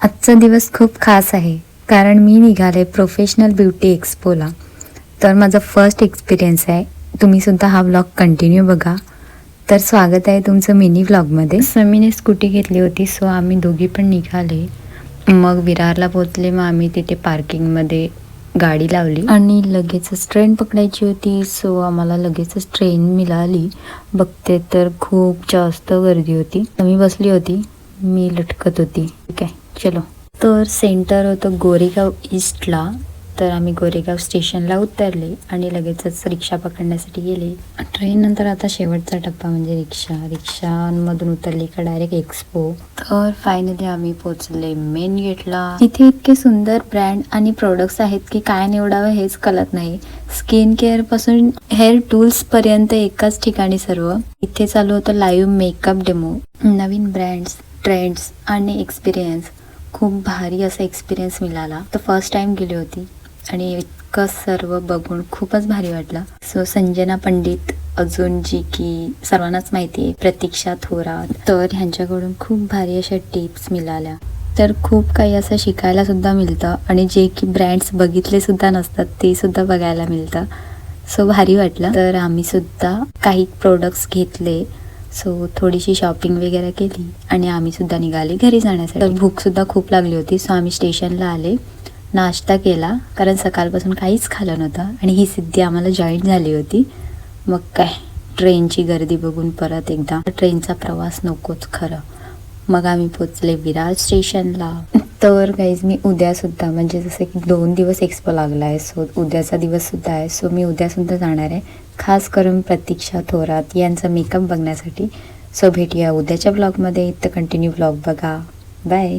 आजचा दिवस खूप खास आहे कारण मी निघाले प्रोफेशनल ब्युटी एक्सपोला तर माझा फर्स्ट एक्सपिरियन्स आहे. तुम्ही सुद्धा हा व्लॉग कंटिन्यू बघा. तर स्वागत आहे तुमचं मिनी व्लॉगमध्ये समीने स्कूटी घेतली होती सो आम्ही दोघी पण निघाले. मग विरारला पोहोचले मग आम्ही तिथे पार्किंगमध्ये गाडी लावली. आणि लगेचच ट्रेन पकडायची होती सो आम्हाला लगेचच ट्रेन मिळाली. बघते तर खूप जास्त गर्दी होती. मी बसली होती मी लटकत होती. ठीक आहे. चलो. तर सेंटर होतं गोरेगाव ईस्टला तर आम्ही गोरेगाव स्टेशनला उतरले आणि लगेचच रिक्षा पकडण्यासाठी गेले. ट्रेन नंतर आता शेवटचा टप्पा म्हणजे रिक्षा. रिक्षांमधून उतरली का डायरेक्ट एक्सपो तर फायनली आम्ही पोहोचले मेन गेटला इथे इतके सुंदर ब्रँड आणि प्रोडक्ट्स आहेत की काय निवडावं हेच कळत नाही. स्किन केअरपासून हेअर टूल्स पर्यंत एकाच ठिकाणी सर्व. इथे चालू होतं लाईव्ह मेकअप डेमो नवीन ब्रँड्स ट्रेंड्स आणि एक्सपिरियन्स खूप भारी असा एक्सपिरियन्स मिळाला. तर फर्स्ट टाइम गेली होती आणि इतकं सर्व बघून खूपच भारी वाटलं. सो संजना पंडित अजून जी की सर्वांनाच माहिती आहे प्रतीक्षा थोरात तर ह्यांच्याकडून खूप भारी अशा टिप्स मिळाल्या. तर खूप काही असं शिकायला सुद्धा मिळतं आणि जे की ब्रँड्स बघितले सुद्धा नसतात ते सुद्धा बघायला मिळतं. सो भारी वाटलं. तर आम्ही सुद्धा काही प्रोडक्ट्स घेतले. सो थोडीशी शॉपिंग वगैरे केली आणि आम्ही सुद्धा निघाले घरी जाण्यासाठी. तर भूक सुद्धा खूप लागली होती सो आम्ही स्टेशनला आले. नाश्ता केला कारण सकाळपासून काहीच खाल्लं नव्हतं आणि ही सिद्धी आम्हाला जॉईन झाली होती. मग काय ट्रेनची गर्दी बघून परत एकदा. ट्रेनचा प्रवास नकोच खरं. मग आम्ही पोचले विरार स्टेशनला तर गाईज मी उद्या सुद्धा म्हणजे जसं की दोन दिवस एक्सपो लागला आहे सो उद्याचा दिवस सुद्धा आहे सो मी उद्या सुद्धा जाणार आहे. खास करून प्रतीक्षा थोरात यांचा मेकअप बघण्यासाठी. सो भेटूया उद्याच्या ब्लॉगमध्ये तर कंटिन्यू ब्लॉग बघा. बाय